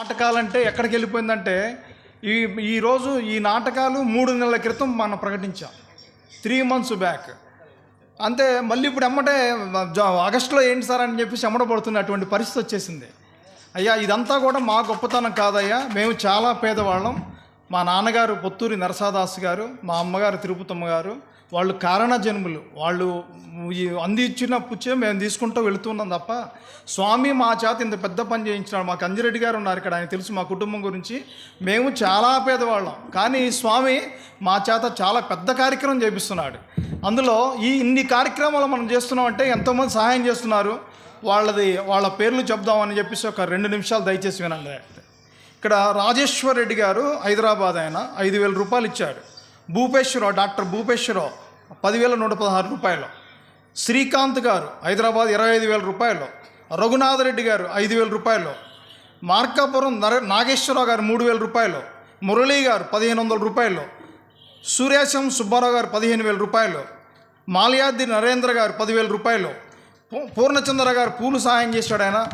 నాటకాలంటే ఎక్కడికి వెళ్ళిపోయిందంటే ఈ ఈరోజు ఈ నాటకాలు మూడు నెలల క్రితం మనం ప్రకటించాం. Three months back. అంతే మళ్ళీ ఇప్పుడు ఎమ్మటే ఆగస్టులో ఏంటి సార్ అని చెప్పేసి ఎమ్మడబడుతున్న అటువంటి పరిస్థితి వచ్చేసింది. అయ్యా ఇదంతా కూడా మా గొప్పతనం కాదయ్యా. మేము చాలా పేదవాళ్ళం. మా నాన్నగారు పొత్తూరి నరసాదాస్ గారు మా అమ్మగారు తిరుపతమ్మ గారు వాళ్ళు కారణ జన్ములు వాళ్ళు ఈ అందించిన పుచ్చే మేము తీసుకుంటూ వెళుతున్నాం తప్ప స్వామి మా చేత ఇంత పెద్ద పని చేయించినాడు. మాకు అంజిరెడ్డి గారు ఉన్నారు ఇక్కడ ఆయన తెలుసు మా కుటుంబం గురించి. మేము చాలా పేదవాళ్ళం. కానీ స్వామి మా చేత చాలా పెద్ద కార్యక్రమం చేపిస్తున్నాడు. అందులో ఈ ఇన్ని కార్యక్రమాలు మనం చేస్తున్నాం అంటే ఎంతోమంది సహాయం చేస్తున్నారు. వాళ్ళది వాళ్ళ పేర్లు చెప్దామని చెప్పేసి ఒక రెండు నిమిషాలు దయచేసి వినండి. ఇక్కడ రాజేశ్వర్ రెడ్డి గారు హైదరాబాద్ ఆయన ఐదు వేల రూపాయలు ఇచ్చాడు. భూపేశ్వరరావు డాక్టర్ భూపేశ్వరరావు పదివేల నూట పదహారు రూపాయలు. శ్రీకాంత్ గారు హైదరాబాద్ ఇరవై ఐదు వేల రూపాయలు. రఘునాథ్ రెడ్డి గారు ఐదు వేల రూపాయలు. మార్కాపురం నర నాగేశ్వరరావు గారు మూడు వేల రూపాయలు. మురళీ గారు పదిహేను వందల రూపాయలు. సూర్యాశం సుబ్బారావు గారు పదిహేను వేల రూపాయలు. మాల్యాద్రి నరేంద్ర గారు పదివేల రూపాయలు. పూర్ణచంద్ర గారు పూలు సహాయం చేశాడు ఆయన.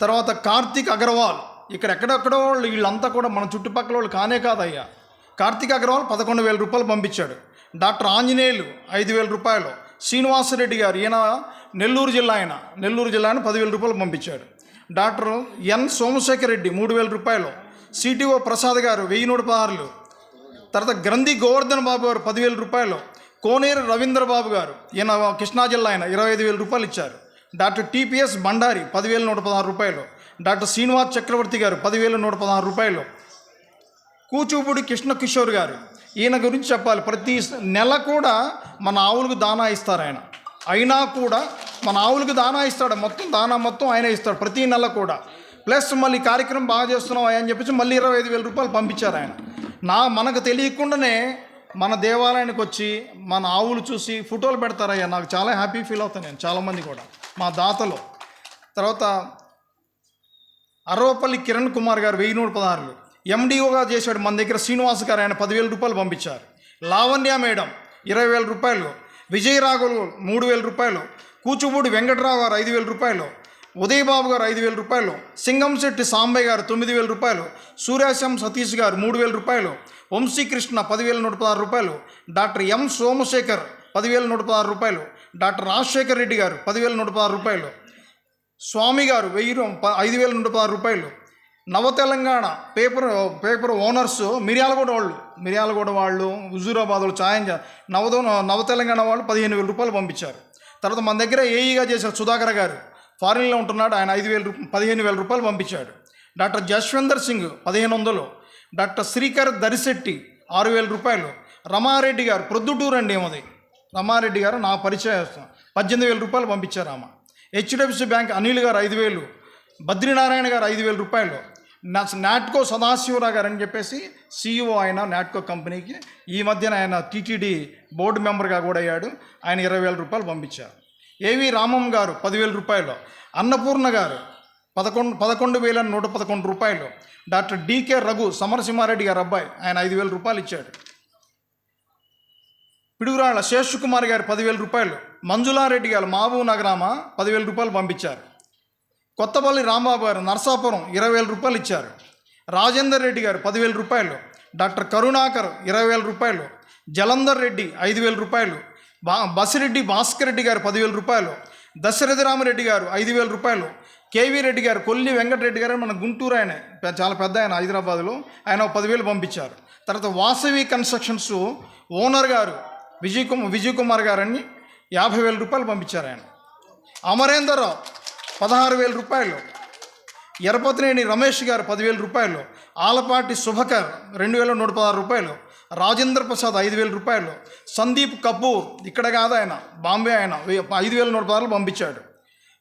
తర్వాత కార్తీక్ అగర్వాల్. ఇక్కడ ఎక్కడెక్కడో వాళ్ళు వీళ్ళంతా కూడా మన చుట్టుపక్కల వాళ్ళు కానే కాదయ్యా. కార్తీక్ అగర్వాల్ పదకొండు వేల రూపాయలు పంపించాడు. డాక్టర్ ఆంజనేయులు ఐదు వేల రూపాయలు. శ్రీనివాసరెడ్డి గారు ఈయన నెల్లూరు జిల్లా ఆయన నెల్లూరు జిల్లా ఆయన పదివేల రూపాయలు పంపించాడు. డాక్టర్ ఎన్ సోమశేఖర్ రెడ్డి మూడు వేల రూపాయలు. సిటిఓ ప్రసాద్ గారు వెయ్యి నూట పదహారులు. తర్వాత గ్రంథి గోవర్ధన్ బాబు గారు పదివేల రూపాయలు. కోనేరు రవీంద్రబాబు గారు ఈయన కృష్ణా జిల్లా ఆయన ఇరవై ఐదు వేల రూపాయలు ఇచ్చారు. డాక్టర్ టీపీఎస్ బండారి పదివేల నూట పదహారు రూపాయలు. డాక్టర్ శ్రీనివాస్ చక్రవర్తి గారు పదివేల నూట పదహారు రూపాయలు. కూచిపూడి కృష్ణ కిషోర్ గారు. ఈయన గురించి చెప్పాలి. ప్రతి నెల కూడా మన ఆవులకు దానా ఇస్తారు ఆయన. అయినా కూడా మన ఆవులకు దానా ఇస్తాడు. మొత్తం దానా మొత్తం ఆయన ఇస్తాడు. ప్రతి నెల కూడా. ప్లస్ మళ్ళీ కార్యక్రమం బాగా చేస్తున్నాం అని చెప్పేసి మళ్ళీ ఇరవై ఐదు వేల రూపాయలు పంపించారు ఆయన. నా మనకు తెలియకుండానే మన దేవాలయానికి వచ్చి మన ఆవులు చూసి ఫోటోలు పెడతారయ్యా నాకు చాలా హ్యాపీ ఫీల్ అవుతాను నేను చాలామంది కూడా. మా దాతలో. తర్వాత అరవపల్లి కిరణ్ కుమార్ గారు వెయ్యి నూట పదహారులు. ఎండిఓగా చేశాడు మన దగ్గర శ్రీనివాస్ గారు ఆయన పదివేల రూపాయలు పంపించారు. లావణ్య మేడం ఇరవై వేల రూపాయలు విజయ రాఘులు మూడు వేల రూపాయలు కూచుబూడి వెంకట్రావు గారు ఐదు వేల రూపాయలు ఉదయబాబు గారు ఐదు వేల రూపాయలు సింగంశెట్టి సాంబయ్య గారు తొమ్మిది వేల రూపాయలు సూర్యాశం సతీష్ గారు మూడు వేల రూపాయలు వంశీకృష్ణ పదివేల నూట పదహారు రూపాయలు డాక్టర్ ఎం సోమశేఖర్ పదివేల నూట పదహారు రూపాయలు డాక్టర్ రాజశేఖర్ రెడ్డి గారు పదివేల నూట పదహారు రూపాయలు స్వామి గారు వెయ్యి ఐదు వేల నూట పదహారు రూపాయలు Nava Telangana paper paper owners Miryalaguda వాళ్ళు మిర్యాలగూడ వాళ్ళు హుజూరాబాద్ వాళ్ళు ఛాయం చే- నవదో నవ తెలంగాణ వాళ్ళు పదిహేను వేల రూపాయలు పంపించారు. తర్వాత మన దగ్గర ఏఈగా చేసిన సుధాకర్ గారు ఫారిన్లో ఉంటున్నాడు ఆయన ఐదు వేల పదిహేను వేల రూపాయలు పంపించాడు. డాక్టర్ జశ్వందర్ సింగ్ పదిహేను వందలు డాక్టర్ శ్రీకర్ దరిశెట్టి ఆరు వేల రూపాయలు రమారెడ్డి గారు ప్రొద్దుటూరు అండి ఏమది రమారెడ్డి గారు నా పరిచయం పద్దెనిమిది వేల రూపాయలు పంపించారు ఆమె. హెచ్డిఎఫ్సి బ్యాంక్ అనిల్ గారు ఐదు వేలు బద్రీనారాయణ గారు ఐదు వేల రూపాయలు నా- నాట్కో సదాశివరావు గారు అని చెప్పేసి సీఈఓ ఆయన నాట్కో కంపెనీకి. ఈ మధ్యన ఆయన టీటీడీ బోర్డు మెంబర్గా కూడా అయ్యాడు. ఆయన ఇరవై వేల రూపాయలు పంపించారు. ఏవి రామం గారు పదివేల రూపాయలు అన్నపూర్ణ గారు పదకొండు పదకొండు వేల నూట పదకొండు రూపాయలు డాక్టర్ డికే రఘు సమరసింహారెడ్డి గారు అబ్బాయి ఆయన ఐదు వేల రూపాయలు ఇచ్చాడు. పిడుగురాళ్ళ శేషకుమార్ గారు పదివేల రూపాయలు మంజులారెడ్డి గారు మహబూబ్ నగరామ పదివేల రూపాయలు పంపించారు. కొత్తపల్లి రాంబాబు గారు నర్సాపురం ఇరవై వేల రూపాయలు ఇచ్చారు. రాజేందర్ రెడ్డి గారు పదివేల రూపాయలు. డాక్టర్ కరుణాకర్ ఇరవై వేల రూపాయలు. జలంధర్ రెడ్డి ఐదు వేల రూపాయలు. బా బసిరెడ్డి భాస్కర్ రెడ్డి గారు పదివేల రూపాయలు. దశరథ రామరెడ్డి గారు ఐదు వేల రూపాయలు. కేవీ రెడ్డి గారు కొల్లి వెంకటరెడ్డి గారు మన గుంటూరు ఆయన. చాలా పెద్ద ఆయన హైదరాబాద్లో. ఆయన పదివేలు పంపించారు. తర్వాత వాసవి కన్స్ట్రక్షన్స్ ఓనర్ గారు విజయ్ కుమార్ విజయ్ కుమార్ గారని యాభై వేల రూపాయలు పంపించారు ఆయన. అమరేందర్రావు పదహారు వేల రూపాయలు. ఎరపతినేని రమేష్ గారు పదివేల రూపాయలు. ఆలపాటి శుభకర్ రెండు వేల నూట పదహారు రూపాయలు. రాజేంద్ర ప్రసాద్ ఐదు వేల రూపాయలు. సందీప్ కపూర్ ఇక్కడ కాదు ఆయన బాంబే ఆయన ఐదు వేల నూట పదహారులు పంపించాడు.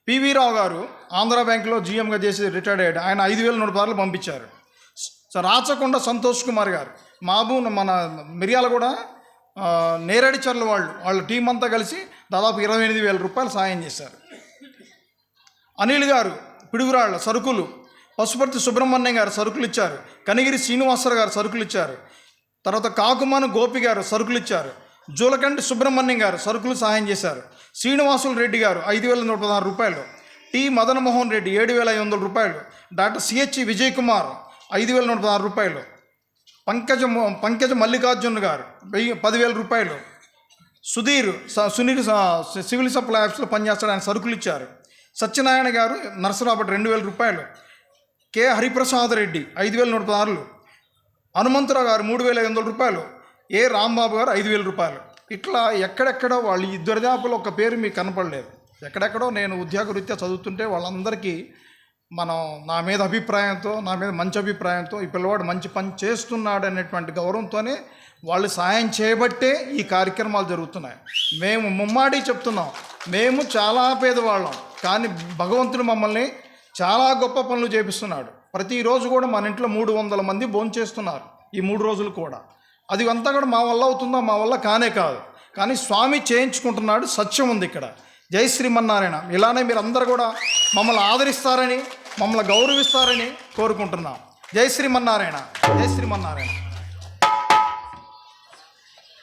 పివి రావు గారు ఆంధ్ర బ్యాంకులో జీఎంగా చేసి రిటైర్డ్ అయ్యాడు. ఆయన ఐదు వేల నూట పదహారులు పంపించారు. రాచకొండ సంతోష్ కుమార్ గారు మాబు మన మిర్యాల కూడా నేరడిచర్ల వాళ్ళు వాళ్ళ టీం అంతా కలిసి దాదాపు ఇరవై ఎనిమిది వేల రూపాయలు సాయం చేశారు. అనిల్ గారు పిడుగురాళ్ళ సరుకులు. పశుపతి సుబ్రహ్మణ్యం గారు సరుకులు ఇచ్చారు కనిగిరి శ్రీనివాసరావు గారు సరుకులు ఇచ్చారు తర్వాత కాకుమాను గోపి గారు సరుకులు ఇచ్చారు జూలకంటి సుబ్రహ్మణ్యం గారు సరుకులు సహాయం చేశారు. శ్రీనివాసులు రెడ్డి గారు ఐదు వేల నూట పదహారు రూపాయలు. టి మదనమోహన్ రెడ్డి ఏడు వేల ఐదు వందల రూపాయలు. డాక్టర్ సిహెచ్ విజయ్ కుమార్ ఐదు వేల నూట పదహారు రూపాయలు. పంకజ పంకజ మల్లికార్జున్ గారు వెయ్యి పదివేల రూపాయలు. సుధీర్ స- సునీల్ సివిల్ సప్లై ఆఫీస్లో పనిచేస్తాడు ఆయన సరుకులు ఇచ్చారు సత్యనారాయణ గారు నరసరాబట్టి రెండు వేల రూపాయలు. కె. హరిప్రసాద్ రెడ్డి ఐదు వేల నూట పదహారులు. హనుమంతరావు గారు మూడు వేల ఐదు వందల రూపాయలు. ఏ. రాంబాబు గారు ఐదు వేల రూపాయలు. ఇట్లా ఎక్కడెక్కడో వాళ్ళు ఈ దరిదాపులో ఒక పేరు మీకు కనపడలేదు. ఎక్కడెక్కడో నేను ఉద్యోగరీత్యా చదువుతుంటే వాళ్ళందరికీ మనం నా మీద అభిప్రాయంతో నా మీద మంచి అభిప్రాయంతో ఈ పిల్లవాడు మంచి పని చేస్తున్నాడు అనేటువంటి గౌరవంతోనే వాళ్ళు సాయం చేయబట్టే ఈ కార్యక్రమాలు జరుగుతున్నాయి. మేము ముమ్మాడి చెప్తున్నాం. మేము చాలా పేదవాళ్ళం. కానీ భగవంతుడు మమ్మల్ని చాలా గొప్ప పనులు చేపిస్తున్నాడు. ప్రతిరోజు కూడా మన ఇంట్లో మూడు వందల మంది భోంచేస్తున్నారు ఈ మూడు రోజులు కూడా. అది అంతా కూడా మా వల్ల అవుతుందో? మా వల్ల కానే కాదు. కానీ స్వామి చేయించుకుంటున్నాడు. సత్యం ఉంది ఇక్కడ. జై శ్రీమన్నారాయణ. ఇలానే మీరు అందరూ కూడా మమ్మల్ని ఆదరిస్తారని మమ్మల్ని గౌరవిస్తారని కోరుకుంటున్నాం. జై శ్రీమన్నారాయణ. జై శ్రీమన్నారాయణ.